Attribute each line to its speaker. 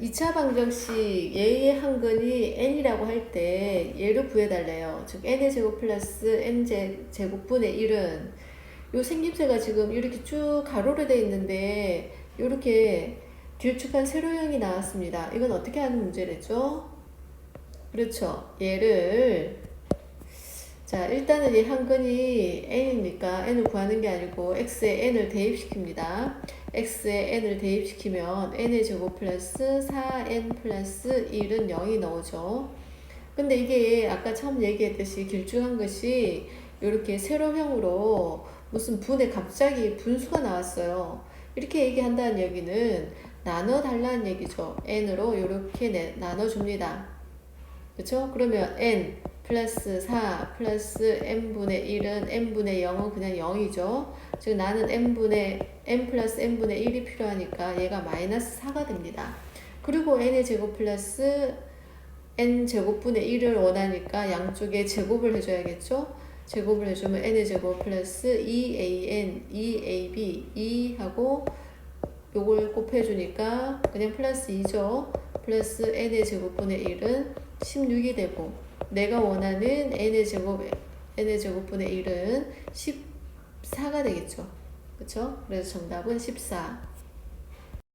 Speaker 1: 2차 방정식 얘의 한근이 n이라고 할때 얘를 구해달래요. 즉 n의 제곱 플러스 n 제, 제곱분의 1은 요 생김새가 지금 이렇게 쭉 가로로 돼 있는데 이렇게 길쭉한 세로형이 나왔습니다. 이건 어떻게 하는 문제랬죠? 그렇죠. 얘를 자 일단은 이 한근이 n이니까 n을 구하는 게 아니고 x에 n을 대입시킵니다. x에 n을 대입시키면 n의 제곱 플러스 4n 플러스 1은 0이 나오죠. 근데 이게 아까 처음 얘기했듯이 길쭉한 것이 이렇게 세로형으로 무슨 분에 갑자기 분수가 나왔어요. 이렇게 얘기한다는 얘기는 나눠달라는 얘기죠. n으로 이렇게 나눠줍니다. 그렇죠? 그러면 n 플러스 4 플러스 n분의 1은 n분의 0은 그냥 0이죠. 즉 나는 n분의 n 플러스 n분의 1이 필요하니까 얘가 마이너스 4가 됩니다. 그리고 n의 제곱 플러스 n 제곱분의 1을 원하니까 양쪽에 제곱을 해줘야겠죠. 제곱을 해주면 n의 제곱 플러스 2an, 2ab, 2하고 요걸 곱해주니까 그냥 플러스 2죠. 플러스 n의 제곱분의 1은 16이 되고 내가 원하는 n의 제곱 n의 제곱분의 1은 14가 되겠죠. 그렇죠? 그래서 정답은 14.